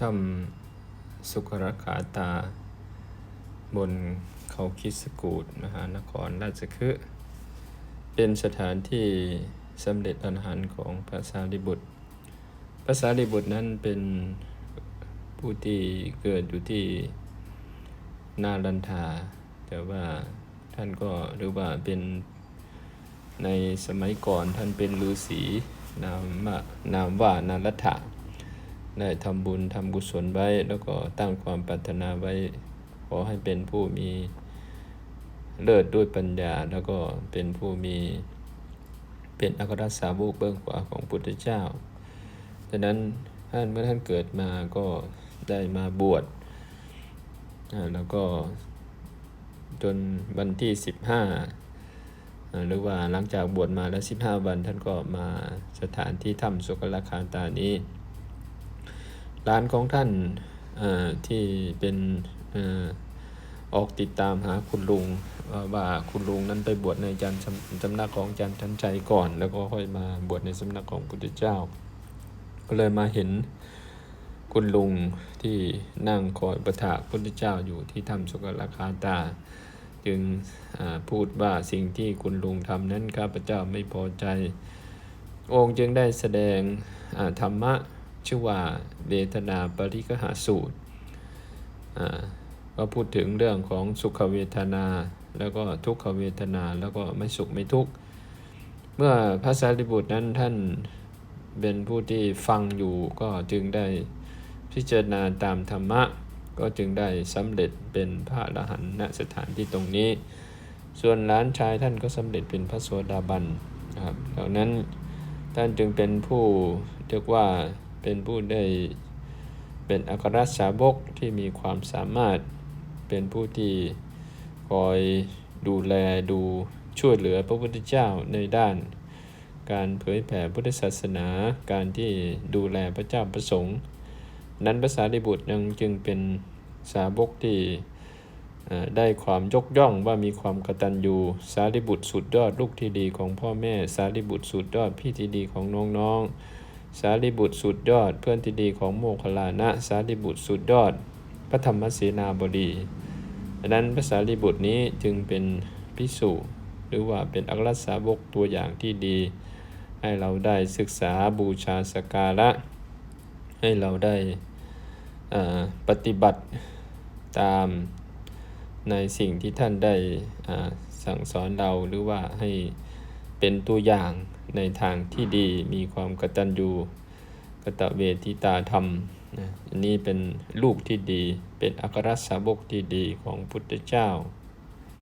ถ้ำสุขรคาตา บนเขาคิดสกูดมหานครราชคฤห์เป็นสถานที่สำเร็จอรหันต์ของพระสารีบุตร พระสารีบุตรนั้นเป็นผู้ที่เกิดอยู่ที่นาลันทา แต่ว่าท่านก็หรือว่าเป็นในสมัยก่อนท่านเป็นฤาษีนามว่านามว่านารัตถะ ได้ทำบุญทำกุศลไว้ แล้วก็ตั้งความปรารถนาไว้ ขอให้เป็นผู้มีเลิศด้วยปัญญา แล้วก็เป็นผู้มีเป็นอัครสาวกเบื้องขวาของพุทธเจ้าดังนั้นท่านเมื่อท่านเกิดมาก็ได้มาบวชแล้วก็จนวันที่ 15อ่าหรือว่าหลังจากบวชมาแล้ว 15 วันท่านก็มาสถานที่ถ้ำสุกลคาตานี้ ร้านของท่านอ่าที่เป็นอาออกติดตามหาคุณลุงว่าคุณลุงนั้นไปบวชในจันทร์สำนักของจันทันใจก่อน แล้วก็ค่อยมาบวชในสำนักของพุทธเจ้า ก็เลยมาเห็นคุณลุงที่นั่งคอยประถาพุทธเจ้าอยู่ที่ถ้ำสุกลคาตา จึงอ่าพูดว่าสิ่งที่คุณลุงทำนั้นข้าพเจ้าไม่พอใจ องค์จึงได้แสดงอ่าธรรมะ ชื่อว่าเวทนาปริกหาสูตรก็พูดถึงเรื่องของสุขเวทนา แล้วก็ทุกขเวทนาแล้วก็ไม่สุขไม่ทุกข์เมื่อพระสารีบุตรนั้นท่านเป็นผู้ที่ฟังอยู่ก็จึงได้พิจารณาตามธรรมะ ก็จึงได้สำเร็จเป็นพระอรหันต์ณสถานที่ตรงนี้ ส่วนหลานชายท่านก็สำเร็จเป็นพระโสดาบันนะครับดังนั้นท่านจึงเป็นผู้เรียกว่า เป็นผู้ได้เป็นอัครสาวกที่มีความสามารถ เป็นผู้ที่คอยดูแลดูช่วยเหลือพระพุทธเจ้าในด้าน การเผยแผ่พุทธศาสนา การที่ดูแลพระเจ้าประสงค์ นั้นภาษาดิบุตรยังจึงเป็นสาวกที่ได้ความยกย่องว่ามีความกตัญญูสารีบุตรสุดยอดลูกที่ดีของพ่อแม่ สารีบุตรสุดยอดพี่ที่ดีของน้องๆ สารีบุตรสุดยอด เพื่อนที่ดีของโมคคลานะ สารีบุตรสุดยอด พระธรรมเสนาบดีดังนั้นภาษารีบุตรนี้จึงเป็นพิสุหรือว่าเป็นอัครสาวกตัวอย่างที่ดี ให้เราได้ศึกษาบูชาสการะ ให้เราได้ปฏิบัติตามในสิ่งที่ท่านได้สั่งสอนเราหรือว่าให้เป็นตัวอย่าง ในทางที่ดีมีความกตัญญูกตเวทิตาธรรมนะอันนี้เป็นลูกที่ดี เป็นอัครสาวกที่ดีของพุทธเจ้า